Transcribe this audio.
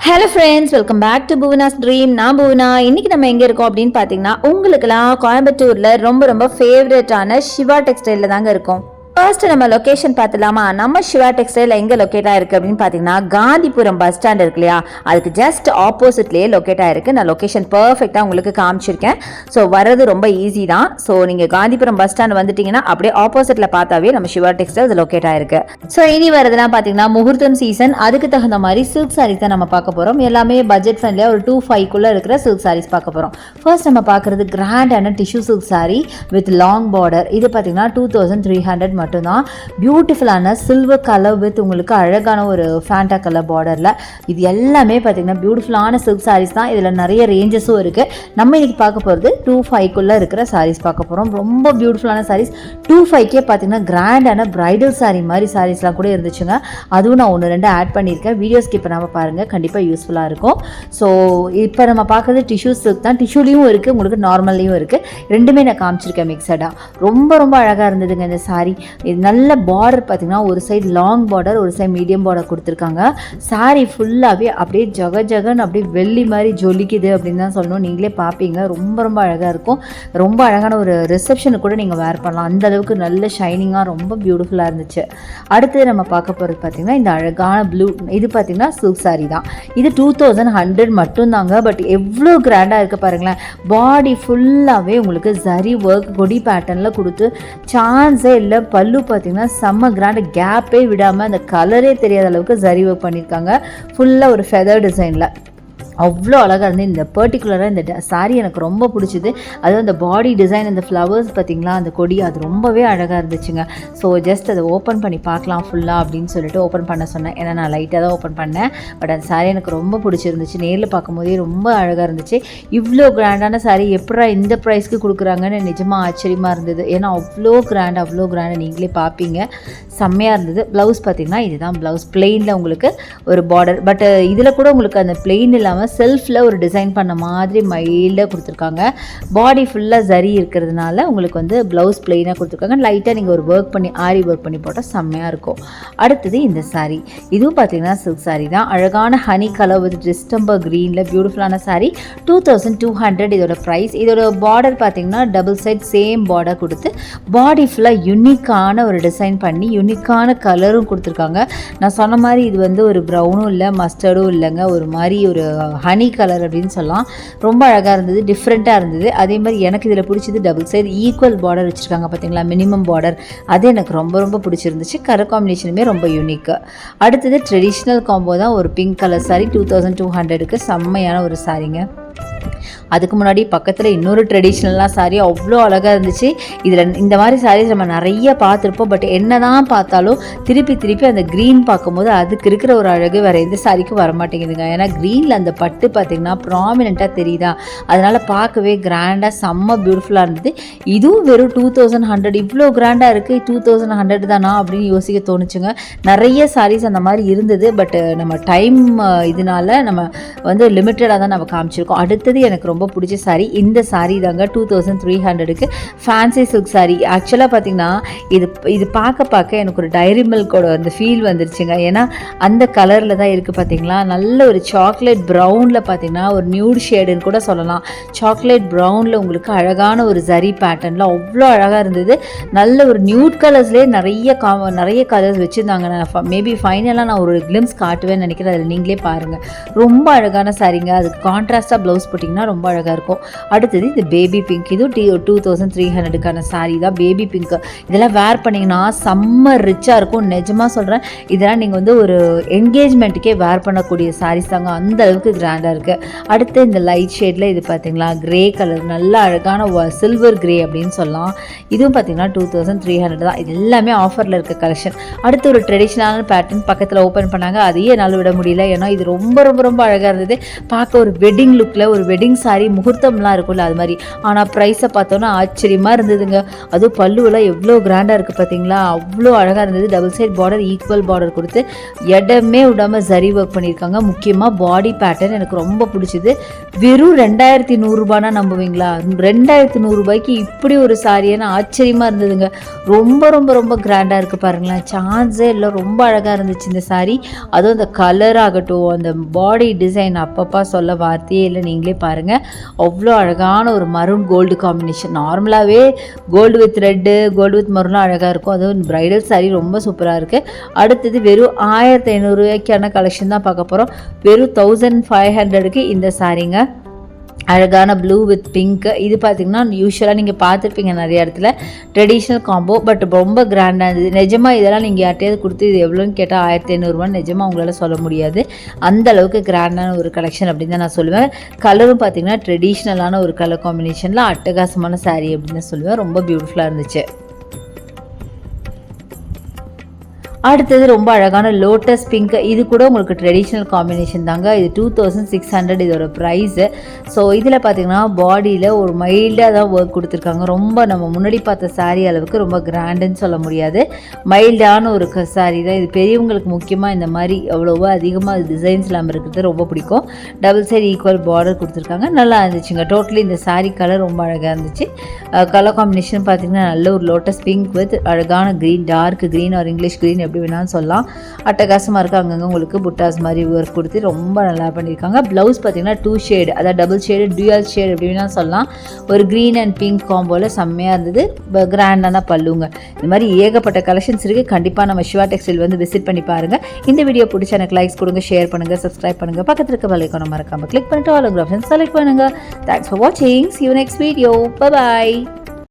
Hello friends welcome back to Bhuvana's dream நான் புவனா இன்னைக்கு நம்ம எங்கே இருக்கோம் அப்படின்னு பார்த்தீங்கன்னா உங்களுக்குலாம் கோயம்புத்தூரில் ரொம்ப ரொம்ப ஃபேவரட்டான சிவா டெக்ஸ்டைலில் தாங்க இருக்கும். ஃபர்ஸ்ட் நம்ம லொகேஷன் பார்த்துலாமா நம்ம சிவா டெக்ஸ்டைல் எங்கே லொக்கேட் ஆயிருக்கு அப்படின்னு பார்த்தீங்கன்னா காந்திபுரம் பஸ் ஸ்டாண்ட் இருக்கு இல்லையா? அதுக்கு ஜஸ்ட் ஆப்போசிட்லேயே லொக்கேட் ஆயிருக்கு. நான் லொகேஷன் பர்ஃபெக்டாக உங்களுக்கு காமிச்சிருக்கேன். ஸோ வர்றது ரொம்ப ஈஸி தான். ஸோ நீங்கள் காந்திபுரம் பஸ் ஸ்டாண்ட் வந்துட்டீங்கன்னா அப்படியே ஆப்போசிட்டில் பார்த்தாவே நம்ம சிவா டெக்ஸ்டைல் அது லொக்கேட் ஆயிருக்கு. ஸோ இனி வரதுலாம் பார்த்தீங்கன்னா முகூர்த்தம் சீசன் அதுக்கு தகுந்த மாதிரி சில்க் சாரீஸ் தான் நம்ம பார்க்க போகிறோம் எல்லாமே பட்ஜெட் ஃப்ரெண்ட்லியாக ஒரு டூ ஃபைவ்க்குள்ளே இருக்கிற சில்க் சாரீஸ் பார்க்க போகிறோம் ஃபர்ஸ்ட் நம்ம பார்க்குறது கிராண்டான tissue silk sari with long border இது பார்த்தீங்கன்னா டூ தௌசண்ட் த்ரீ ஹண்ட்ரட் மட்டும்தான். பியூட்டிஃபுல்லான சில்வர் கலர் வித் உங்களுக்கு அழகான ஒரு ஃபேண்டா கலர் பார்டரில் இது எல்லாமே பார்த்தீங்கன்னா பியூட்டிஃபுல்லான சில்க் சாரீஸ் தான். இதில் நிறைய ரேஞ்சஸும் இருக்குது நம்ம இன்னைக்கு பார்க்க போகிறது டூ ஃபைவ்க்குள்ளே இருக்கிற சாரீஸ் பார்க்க போகிறோம் ரொம்ப பியூட்டிஃபுல்லான சாரீஸ் டூ ஃபைவ்க்கே பார்த்தீங்கன்னா கிராண்டான பிரைடல் சாரீ மாதிரி சாரீஸ்லாம் கூட இருந்துச்சுங்க. அதுவும் நான் ஒன்று ரெண்டு ஆட் பண்ணியிருக்கேன். வீடியோ ஸ்கிப் பண்ணாமல் பாருங்கள் கண்டிப்பாக யூஸ்ஃபுல்லாக இருக்கும். ஸோ இப்போ நம்ம பார்க்குறது டிஷ்யூ சில்க் தான். டிஷ்யூலையும் இருக்குது உங்களுக்கு நார்மல்லையும் இருக்குது ரெண்டுமே நான் காமிச்சிருக்கேன் மிக்சடாக ரொம்ப ரொம்ப அழகாக இருந்ததுங்க இந்த சாரீ இது நல்ல பார்டர் பார்த்தீங்கன்னா ஒரு சைடு லாங் பார்டர் ஒரு சைடு மீடியம் பார்டர் கொடுத்துருக்காங்க. Saree ஃபுல்லாகவே அப்படியே ஜக ஜகன்னு அப்படியே வெள்ளி மாதிரி ஜொலிக்குது அப்படின்னு தான் சொல்லணும். நீங்களே பார்ப்பீங்க ரொம்ப ரொம்ப அழகாக இருக்கும். ரொம்ப அழகான ஒரு ரிசப்ஷனுக்கு கூட நீங்கள் வேர் பண்ணலாம். அந்த அளவுக்கு நல்ல ஷைனிங்காக ரொம்ப பியூட்டிஃபுல்லாக இருந்துச்சு. அடுத்தது நம்ம பார்க்க போகிறது பார்த்தீங்கன்னா இந்த அழகான ப்ளூ இது பார்த்திங்கன்னா சில்க் சாரீ தான். இது டூ தௌசண்ட் ஹண்ட்ரட் மட்டும்தாங்க பட் எவ்வளோ கிராண்டாக இருக்குது பாருங்களேன். பாடி ஃபுல்லாகவே உங்களுக்கு சரி ஒர்க் கொடி பேட்டர்னில் கொடுத்து சான்ஸே இல்லை பல்லு பார்த்தீங்கன்னா செம்ம கிராண்ட் கேப்பே விடாமல் அந்த கலரே தெரியாத அளவுக்கு சரிவு ஒர்க் பண்ணியிருக்காங்க ஃபுல்லாக ஒரு ஃபெதர் டிசைனில் அவ்வளோ அழகாக இருந்து இந்த பர்டிகுலராக இந்த சாரீ எனக்கு ரொம்ப பிடிச்சிது. அதுவும் அந்த பாடி டிசைன் அந்த ஃப்ளவர்ஸ் பார்த்தீங்களா அந்த கொடி அது ரொம்பவே அழகாக இருந்துச்சுங்க. ஸோ ஜஸ்ட் அதை ஓப்பன் பண்ணி பார்க்கலாம் ஃபுல்லாக அப்படின்னு சொல்லிட்டு ஓப்பன் பண்ண சொன்னேன். ஏன்னா நான் லைட்டாக தான் ஓப்பன் பண்ணேன். பட் அந்த சாரீ எனக்கு ரொம்ப பிடிச்சிருந்துச்சு. நேரில் பார்க்கும்போதே ரொம்ப அழகாக இருந்துச்சு. இவ்வளோ கிராண்டான சாரீ எப்படா இந்த ப்ரைஸ்க்கு கொடுக்குறாங்கன்னு நிஜமாக ஆச்சரியமாக இருந்தது. ஏன்னா அவ்வளோ கிராண்ட் அவ்வளோ கிராண்ட் நீங்களே பார்ப்பீங்க. செம்மையாக இருந்தது. ப்ளவுஸ் பார்த்தீங்கன்னா இதுதான் ப்ளவுஸ் பிளெயினில் உங்களுக்கு ஒரு பார்டர் பட் இதில் கூட உங்களுக்கு அந்த பிளெயின் இல்லாமல் செல்ஃபில் ஒரு டிசைன் பண்ண மாதிரி மைல்டாக கொடுத்துருக்காங்க. பாடி ஃபுல்லாக சரி இருக்கிறதுனால உங்களுக்கு வந்து ப்ளவுஸ் ப்ளெயினாக கொடுத்துருக்காங்க. லைட்டாக நீங்கள் ஒரு ஒர்க் பண்ணி ஆரி ஒர்க் பண்ணி போட்டால் செம்மையாக இருக்கும். அடுத்தது இந்த saree. இதுவும் பார்த்தீங்கன்னா சில்க் saree தான். அழகான ஹனி கலர் வித் டிஸ்டம்பர் க்ரீனில் பியூட்டிஃபுல்லான sari two thousand two hundred இதோட ப்ரைஸ் இதோட பார்டர் பார்த்தீங்கன்னா டபுள் சைட் சேம் பார்டர் கொடுத்து பாடி ஃபுல்லாக யூனிக்கான ஒரு டிசைன் பண்ணி யூனிக்கான கலரும் கொடுத்துருக்காங்க. நான் சொன்ன மாதிரி இது வந்து ஒரு ப்ரௌனும் இல்லை மஸ்டர்டும் இல்லைங்க. ஒரு மாதிரி ஒரு ஹனி கலர் அப்படின்னு சொல்லலாம். ரொம்ப அழகாக இருந்தது டிஃப்ரெண்ட்டாக இருந்தது. அதே மாதிரி எனக்கு இதில் பிடிச்சது டபுள் சைடு ஈக்குவல் பார்டர் வச்சுருக்காங்க பார்த்தீங்களா மினிமம் பார்டர் அது எனக்கு ரொம்ப ரொம்ப பிடிச்சிருந்துச்சு. கலர் காம்பினேஷனுமே ரொம்ப யூனிக்கு அடுத்தது ட்ரெடிஷ்னல் காம்போ தான் ஒரு pink colour sari two thousand two ஹண்ட்ரடுக்கு செம்மையான ஒரு சாரீங்க அதுக்கு முன்னாடி பக்கத்தில் இன்னொரு ட்ரெடிஷ்னலாக சாரீ அவ்வளோ அழகாக இருந்துச்சு. இதில் இந்த மாதிரி சாரீஸ் நம்ம நிறைய பார்த்துருப்போம். பட் என்ன தான் பார்த்தாலும் திருப்பி திருப்பி அந்த க்ரீன் பார்க்கும்போது அதுக்கு இருக்கிற ஒரு அழகு வேறு எந்த சாரிக்கும் வரமாட்டேங்குதுங்க. ஏன்னா க்ரீனில் அந்த பட்டு பார்த்திங்கன்னா ப்ராமினெண்ட்டாக தெரியுதா? அதனால் பார்க்கவே கிராண்டாக செம்ம பியூட்டிஃபுல்லாக இருந்தது. இதுவும் வெறும் டூ தௌசண்ட் ஹண்ட்ரட் இவ்வளோ கிராண்டாக இருக்குது டூ தௌசண்ட் ஹண்ட்ரட் தானா அப்படின்னு யோசிக்க தோணுச்சுங்க. நிறைய சாரீஸ் அந்த மாதிரி இருந்தது. பட் நம்ம டைம் இதனால நம்ம வந்து லிமிட்டடாக தான் நம்ம காமிச்சிருக்கோம். அடுத்தது எனக்கு ரொம்ப பிடிச்ச சாரீ இந்த சாரீ தாங்க டூ தௌசண்ட் த்ரீ ஹண்ட்ரடுக்கு ஃபேன்சி சில்க் சாரீ ஆக்சுவலாக பார்த்தீங்கன்னா இது இது பார்க்க பார்க்க எனக்கு ஒரு டைரி மில்கோட அந்த ஃபீல் வந்துருச்சுங்க. ஏன்னா அந்த கலரில் தான் இருக்குது பார்த்தீங்களா நல்ல ஒரு சாக்லேட் ப்ரௌனில் பார்த்தீங்கன்னா ஒரு நியூட் ஷேடுன்னு கூட சொல்லலாம். சாக்லேட் ப்ரௌனில் உங்களுக்கு அழகான ஒரு ஜரி பேட்டர்னில் அவ்வளோ அழகாக இருந்தது. நல்ல ஒரு நியூட் கலர்ஸ்லேயே நிறைய கா நிறைய கலர்ஸ் வச்சுருந்தாங்க. நான் மேபி ஃபைனலாக நான் ஒரு கிளிம்ஸ் காட்டுவேன்னு நினைக்கிறேன். அதில் நீங்களே பாருங்கள் ரொம்ப அழகான சாரீங்க அதுக்கு கான்ட்ராஸ்டாக ப்ளவுஸ் போட்டிங்கன்னா ரொம்ப அழகாக இருக்கும். அடுத்தது இந்த பேபி பிங்க் இதுவும் டி டூ தௌசண்ட் த்ரீ ஹண்ட்ரடுக்கான சாரீ தான். பேபி பிங்க் இதெல்லாம் வேர் பண்ணிங்கன்னா செம்ம ரிச்சாக இருக்கும். நிஜமாக சொல்கிறேன் இதெல்லாம் நீங்கள் வந்து ஒரு என்கேஜ்மெண்ட்டுக்கே வேர் பண்ணக்கூடிய சாரீஸ் தாங்க. அந்த அளவுக்கு கிராண்டாக இருக்குது அடுத்து இந்த லைட் ஷேடில் இது பார்த்தீங்களா கிரே கலர் நல்ல அழகான சில்வர் கிரே அப்படின்னு சொல்லலாம். இதுவும் பார்த்தீங்கன்னா டூ தௌசண்ட் த்ரீ ஹண்ட்ரட் தான். இது எல்லாமே ஆஃபரில் இருக்க கலெக்ஷன் அடுத்து ஒரு ட்ரெடிஷ்னலான பேட்டர்ன் பக்கத்தில் ஓப்பன் பண்ணாங்க. அதையே என்னால் விட முடியல. ஏன்னா இது ரொம்ப ரொம்ப ரொம்ப அழகாக இருந்தது. பார்க்க ஒரு வெட்டிங் லுக்கில் ஒரு வெட்டிங் வெட்டிங் முகூர்த்தம்லாம் இருக்கும்ல அது மாதிரி. ஆனால் ப்ரைஸை பார்த்தோன்னா ஆச்சரியமாக இருந்ததுங்க. அதுவும் பல்லுவெல்லாம் எவ்வளோ கிராண்டாக இருக்குது பார்த்தீங்களா? அவ்வளோ அழகாக இருந்தது. Double side border equal border கொடுத்து இடமே விடாமல் சரி ஒர்க் பண்ணியிருக்காங்க. முக்கியமாக பாடி பேட்டர்ன் எனக்கு ரொம்ப பிடிச்சிது. வெறும் ரெண்டாயிரத்தி நூறுரூபானா நம்புவீங்களா? ரெண்டாயிரத்தி நூறுரூபாய்க்கு இப்படி ஒரு சாரியான ஆச்சரியமாக இருந்ததுங்க. ரொம்ப ரொம்ப ரொம்ப கிராண்டாக இருக்குது பாருங்களேன். சான்ஸே இல்லை. ரொம்ப அழகாக இருந்துச்சு இந்த saree. அதுவும் அந்த கலர் ஆகட்டும் அந்த பாடி டிசைன் அப்பப்பா சொல்ல வார்த்தையே இல்லை. நீங்களே பாருங்கள் அவ்வளோ அழகான ஒரு மரூன் கோல்டு காம்பினேஷன் நார்மலாகவே gold with red gold with மரூன்லாம் அழகாக இருக்கும். அதுவும் பிரைடல் சாரீ ரொம்ப சூப்பராக இருக்குது அடுத்தது வெறும் ஆயிரத்தி ஐநூறுரூவாய்க்கான கலெக்ஷன் தான் பார்க்க போகிறோம் வெறும் தௌசண்ட் ஃபைவ் ஹண்ட்ரடுக்கு இந்த சாரீங்க அழகான ப்ளூ வித் பிங்க் இது பார்த்தீங்கன்னா யூஸ்வலாக நீங்கள் பார்த்துருப்பீங்க நிறைய இடத்துல. ட்ரெடிஷ்னல் காம்போ பட் ரொம்ப கிராண்டாக இருந்தது. நிஜமாக இதெல்லாம் நீங்கள் யார்ட்டையாவது கொடுத்து இது எவ்வளோன்னு கேட்டால் ஆயிரத்தி ஐநூறுரூவான்னு நிஜமாக உங்களால் சொல்ல முடியாது. அந்த அளவுக்கு கிராண்டான ஒரு கலெக்ஷன் அப்படின்னு தான் நான் சொல்லுவேன். கலரும் பார்த்தீங்கன்னா ட்ரெடிஷ்னலான ஒரு கலர் காம்பினேஷனில் அட்டகாசமான சாரீ அப்படின்னு தான் சொல்லுவேன். ரொம்ப பியூட்டிஃபுல்லாக இருந்துச்சு. அடுத்தது ரொம்ப அழகான லோட்டஸ் பிங்க் இது கூட உங்களுக்கு ட்ரெடிஷ்னல் காம்பினேஷன் தாங்க. இது டூ தௌசண்ட் சிக்ஸ் ஹண்ட்ரட் இதோட ப்ரைஸு ஸோ இதில் பார்த்தீங்கன்னா பாடியில் ஒரு மைல்டாக தான் ஒர்க் கொடுத்துருக்காங்க. ரொம்ப நம்ம முன்னாடி பார்த்த சாரீ அளவுக்கு ரொம்ப கிராண்டுன்னு சொல்ல முடியாது. மைல்டான ஒரு க தான் இது. பெரியவங்களுக்கு முக்கியமாக இந்த மாதிரி அவ்வளோவா அதிகமாக டிசைன்ஸ் இல்லாமல் இருக்கிறது ரொம்ப பிடிக்கும். டபுள் சைடு ஈக்குவல் பார்டர் கொடுத்துருக்காங்க. நல்லா இருந்துச்சுங்க. டோட்டலி இந்த saree கலர் ரொம்ப அழகாக இருந்துச்சு. கலர் காம்பினேஷன் பார்த்தீங்கன்னா நல்ல ஒரு லோட்டஸ் பிங்க் வித் அழகான க்ரீன் டார்க் க்ரீன் ஒரு இங்கிலீஷ் க்ரீன் எப்படி வேணாலும் சொல்லலாம். அட்டகாசமாக இருக்குது அங்கங்கே உங்களுக்கு புட்டாஸ் மாதிரி ஒர்க் கொடுத்து ரொம்ப நல்லா பண்ணியிருக்காங்க. ப்ளவுஸ் பார்த்தீங்கன்னா டூ ஷேடு அதாவது டபுள் ஷேடு டியூயல் ஷேடு எப்படி வேணாலும் சொல்லலாம். ஒரு க்ரீன் அண்ட் பிங்க் காம்போவில் செம்மையாக இருந்தது. கிராண்டான பல்லுங்க. இந்த மாதிரி ஏகப்பட்ட கலெக்ஷன்ஸ் இருக்குது கண்டிப்பாக நம்ம சிவா டெக்ஸ்டைல் வந்து விசிட் பண்ணி பாருங்கள் இந்த வீடியோ பிடிச்ச எனக்கு லைக்ஸ் கொடுங்க ஷேர் பண்ணுங்கள் சப்ஸ்கிரைப் பண்ணுங்கள் பக்கத்தில் இருக்க வலைக்கணும் மறக்காமல் கிளிக் பண்ணிட்டு ஆல் செலக்ட் பண்ணுங்கள் தேங்க்ஸ் ஃபார் வாட்சிங் யூ நெக்ஸ்ட் வீடியோ பை